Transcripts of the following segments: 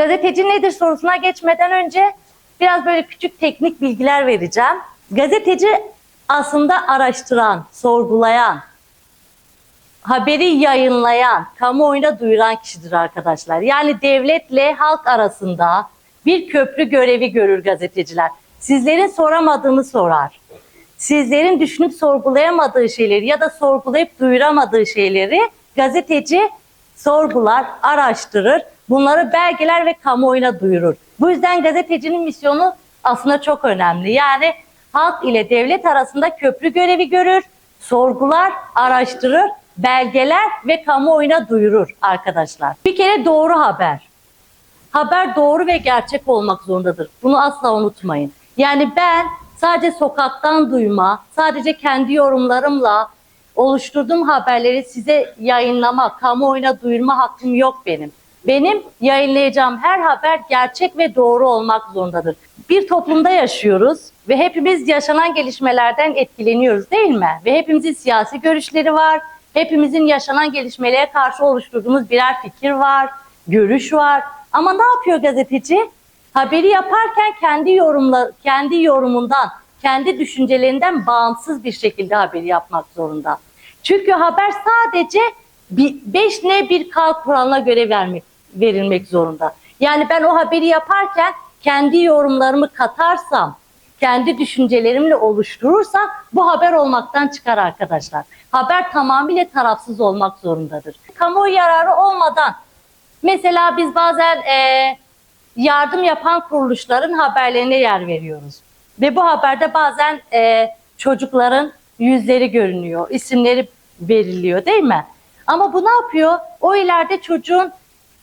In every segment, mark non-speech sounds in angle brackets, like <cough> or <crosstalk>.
Gazeteci nedir sorusuna geçmeden önce biraz böyle küçük teknik bilgiler vereceğim. Gazeteci aslında araştıran, sorgulayan, haberi yayınlayan, kamuoyuna duyuran kişidir arkadaşlar. Yani devletle halk arasında bir köprü görevi görür gazeteciler. Sizlerin soramadığını sorar. Sizlerin düşünüp sorgulayamadığı şeyleri ya da sorgulayıp duyuramadığı şeyleri gazeteci sorgular, araştırır. Bunları belgeler ve kamuoyuna duyurur. Bu yüzden gazetecinin misyonu aslında çok önemli. Yani halk ile devlet arasında köprü görevi görür, sorgular, araştırır, belgeler ve kamuoyuna duyurur arkadaşlar. Bir kere doğru haber. Haber doğru ve gerçek olmak zorundadır. Bunu asla unutmayın. Yani ben sadece sokaktan duyma, sadece kendi yorumlarımla oluşturduğum haberleri size yayınlama, kamuoyuna duyurma hakkım yok benim. Benim yayınlayacağım her haber gerçek ve doğru olmak zorundadır. Bir toplumda yaşıyoruz ve hepimiz yaşanan gelişmelerden etkileniyoruz değil mi? Ve hepimizin siyasi görüşleri var. Hepimizin yaşanan gelişmelere karşı oluşturduğumuz birer fikir var, görüş var. Ama ne yapıyor gazeteci? Haberi yaparken kendi yorumla kendi yorumundan, kendi düşüncelerinden bağımsız bir şekilde haberi yapmak zorunda. Çünkü haber sadece 5N 1K kuralına göre vermek, verilmek zorunda. Yani ben o haberi yaparken kendi yorumlarımı katarsam, kendi düşüncelerimle oluşturursam bu haber olmaktan çıkar arkadaşlar. Haber tamamıyla tarafsız olmak zorundadır. Kamuoyu yararı olmadan mesela biz bazen eee yardım yapan kuruluşların haberlerine yer veriyoruz. Ve bu haberde bazen e, çocukların yüzleri görünüyor, isimleri veriliyor değil mi? Ama bu ne yapıyor? O ileride çocuğun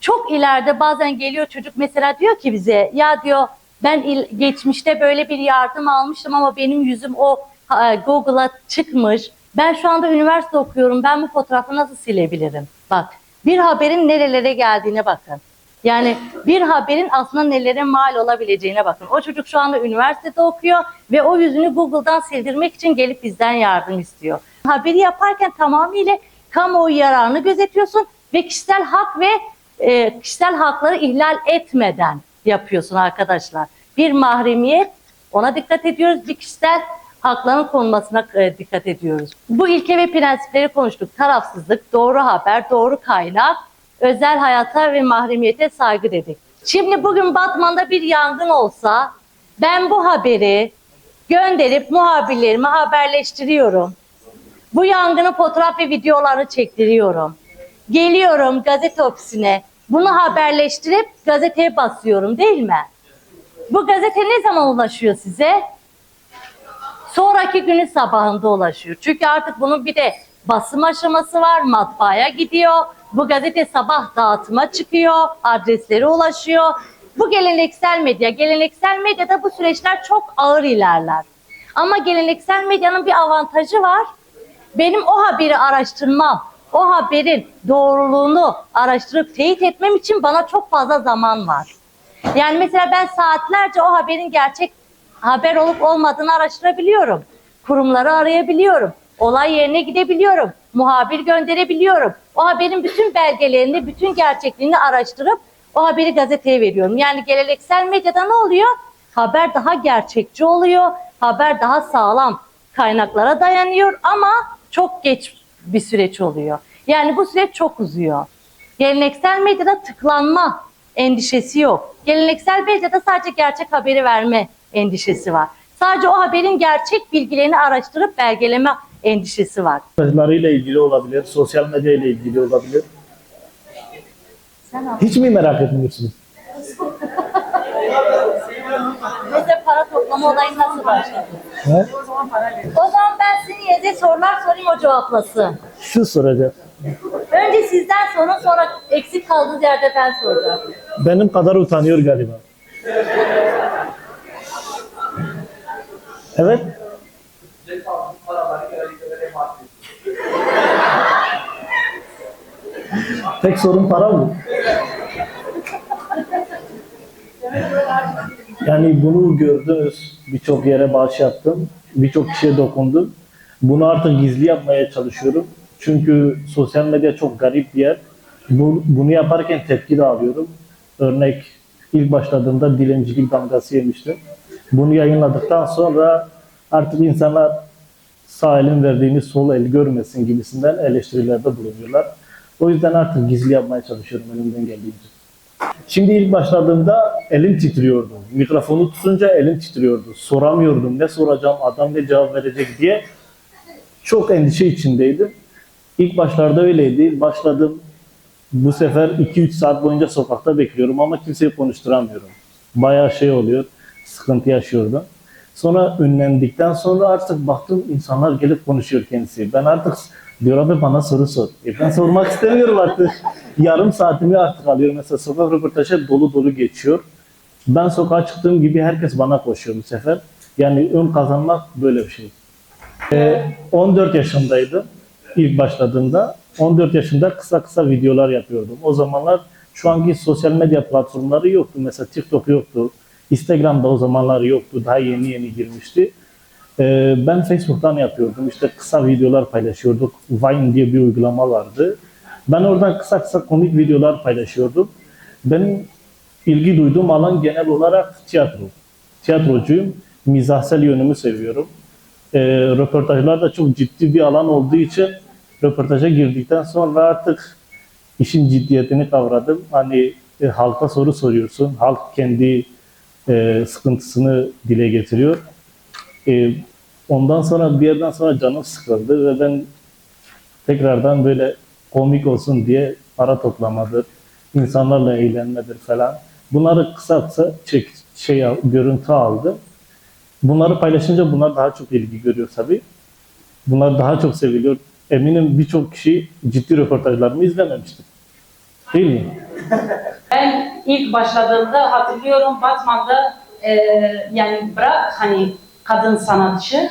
çok ileride bazen geliyor çocuk mesela diyor ki bize ya diyor ben il- geçmişte böyle bir yardım almıştım ama benim yüzüm o ha, Google'a çıkmış. Ben şu anda üniversite okuyorum. Ben bu fotoğrafı nasıl silebilirim? Bak bir haberin nerelere geldiğine bakın. Yani bir haberin aslında nelere mal olabileceğine bakın. O çocuk şu anda üniversitede okuyor ve o yüzünü Google'dan sildirmek için gelip bizden yardım istiyor. Haberi yaparken tamamıyla kamuoyu yararını gözetiyorsun ve kişisel hak ve e, kişisel hakları ihlal etmeden yapıyorsun arkadaşlar. Bir mahremiyet ona dikkat ediyoruz. Bir kişisel hakların konulmasına e, dikkat ediyoruz. Bu ilke ve prensipleri konuştuk. Tarafsızlık, doğru haber, doğru kaynak, özel hayata ve mahremiyete saygı dedik. Şimdi bugün Batman'da bir yangın olsa ben bu haberi gönderip muhabirlerime haberleştiriyorum. Bu yangının fotoğraf ve videolarını çektiriyorum. Geliyorum gazete ofisine. Bunu haberleştirip gazeteye basıyorum değil mi? Bu gazete ne zaman ulaşıyor size? Sonraki günün sabahında ulaşıyor. Çünkü artık bunun bir de basım aşaması var, matbaaya gidiyor. Bu gazete sabah dağıtıma çıkıyor, adreslere ulaşıyor. Bu geleneksel medya. Geleneksel medyada bu süreçler çok ağır ilerler. Ama geleneksel medyanın bir avantajı var. Benim o haberi araştırmam, o haberin doğruluğunu araştırıp teyit etmem için bana çok fazla zaman var. Yani mesela ben saatlerce o haberin gerçek haber olup olmadığını araştırabiliyorum. Kurumları arayabiliyorum. Olay yerine gidebiliyorum. Muhabir gönderebiliyorum. O haberin bütün belgelerini, bütün gerçekliğini araştırıp o haberi gazeteye veriyorum. Yani geleneksel medyada ne oluyor? Haber daha gerçekçi oluyor. Haber daha sağlam kaynaklara dayanıyor ama çok geç bir süreç oluyor. Yani bu süreç çok uzuyor. Geleneksel medyada tıklanma endişesi yok. Geleneksel medyada sadece gerçek haberi verme endişesi var. Sadece o haberin gerçek bilgilerini araştırıp belgeleme endişesi var. mesajlarıyla ilgili olabilir, sosyal medya ile ilgili olabilir. Sen Hiç mi merak etmiyorsunuz? <laughs> Bize para toplama olayı nasıl başladı? He? O zaman ben sizin yerinize sorular sorayım o cevaplasın. Şu soracak. Önce sizden sorun sonra eksik kaldığınız yerde ben soracağım. Benim kadar utanıyor galiba. Evet. Tek sorun para mı? Yani bunu gördünüz. Birçok yere bağış yaptım. Birçok kişiye dokundum. Bunu artık gizli yapmaya çalışıyorum. Çünkü sosyal medya çok garip bir yer. Bu, bunu yaparken tepki de alıyorum. Örnek İlk başladığımda dilencilik damgası yemiştim. Bunu yayınladıktan sonra artık insanlar sağ elin verdiğini sol el görmesin gibisinden eleştirilerde bulunuyorlar. O yüzden artık gizli yapmaya çalışıyorum elimden geldiğince. Şimdi ilk başladığımda elim titriyordu. Mikrofonu tutunca elim titriyordu. Soramıyordum ne soracağım, adam ne cevap verecek diye. Çok endişe içindeydim. İlk başlarda öyleydi. Başladım. Bu sefer 2-3 saat boyunca sokakta bekliyorum ama kimseyi konuşturamıyorum. Bayağı şey oluyor. Sıkıntı yaşıyordum. Sonra ünlendikten sonra artık baktım insanlar gelip konuşuyor kendisi. Ben artık diyor abi bana soru sor. E ben sormak istemiyorum artık. Yarım saatimi artık alıyorum. Mesela sokak röportajı dolu dolu geçiyor. Ben sokağa çıktığım gibi herkes bana koşuyor bu sefer. Yani ön kazanmak böyle bir şey. Ee, 14 yaşındaydım ilk başladığımda. 14 yaşında kısa kısa videolar yapıyordum. O zamanlar şu anki sosyal medya platformları yoktu. Mesela TikTok yoktu. Instagram'da o zamanlar yoktu. Daha yeni yeni girmişti. Ee, ben Facebook'tan yapıyordum. İşte kısa videolar paylaşıyorduk. Vine diye bir uygulama vardı. Ben oradan kısa kısa komik videolar paylaşıyordum. Benim ilgi duyduğum alan genel olarak tiyatro. Tiyatrocuyum. Mizahsel yönümü seviyorum. Ee, röportajlar da çok ciddi bir alan olduğu için röportaja girdikten sonra artık işin ciddiyetini kavradım. Hani e, halka soru soruyorsun. Halk kendi e, sıkıntısını dile getiriyor. E, ondan sonra bir yerden sonra canım sıkıldı ve ben tekrardan böyle komik olsun diye para toplamadır, insanlarla eğlenmedir falan. Bunları kısa çek, şey görüntü aldım. Bunları paylaşınca bunlar daha çok ilgi görüyor tabii. Bunlar daha çok seviliyor. Eminim birçok kişi ciddi röportajlarımı izlememiştir. Değil mi? Ben ilk başladığımda hatırlıyorum Batman'da e, yani bırak hani kadın sanatçı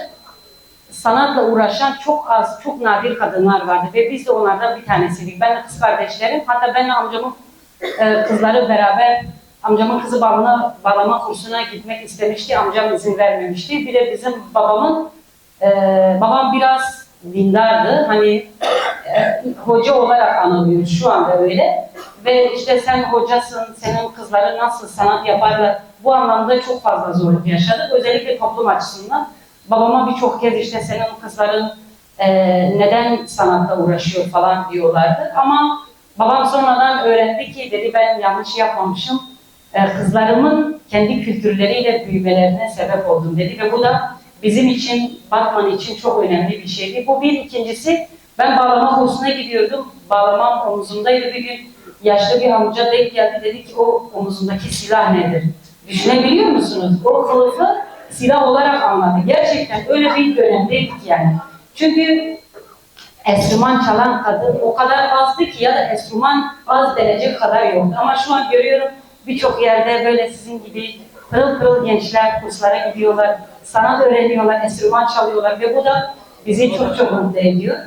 sanatla uğraşan çok az, çok nadir kadınlar vardı ve biz de onlardan bir tanesiydik. Ben de kız kardeşlerim, hatta benle amcamın e, kızları beraber amcamın kızı balına, bağlama kursuna gitmek istemişti. Amcam izin vermemişti. Bir de bizim babamın e, babam biraz dindardı. Hani e, hoca olarak anılıyor şu anda öyle. Ve işte sen hocasın, senin kızları nasıl sanat yaparlar. Bu anlamda çok fazla zorluk yaşadık. Özellikle toplum açısından. Babama birçok kez işte senin kızların e, neden sanatla uğraşıyor falan diyorlardı. Ama babam sonradan öğrendi ki dedi ben yanlış yapmamışım. E, kızlarımın kendi kültürleriyle büyümelerine sebep oldum dedi. Ve bu da bizim için, Batman için çok önemli bir şeydi. Bu bir. ikincisi ben bağlama kursuna gidiyordum. Bağlamam omuzumdaydı bir gün. Yaşlı bir amca denk geldi dedi ki o omuzundaki silah nedir? Düşünebiliyor musunuz? O kılıfı silah olarak anladı. Gerçekten öyle bir dönemdeydik yani. Çünkü enstrüman çalan kadın o kadar azdı ki ya da enstrüman az denecek kadar yoktu. Ama şu an görüyorum birçok yerde böyle sizin gibi pırıl pırıl gençler kurslara gidiyorlar, sanat öğreniyorlar, enstrüman çalıyorlar ve bu da bizi çok çok mutlu ediyor.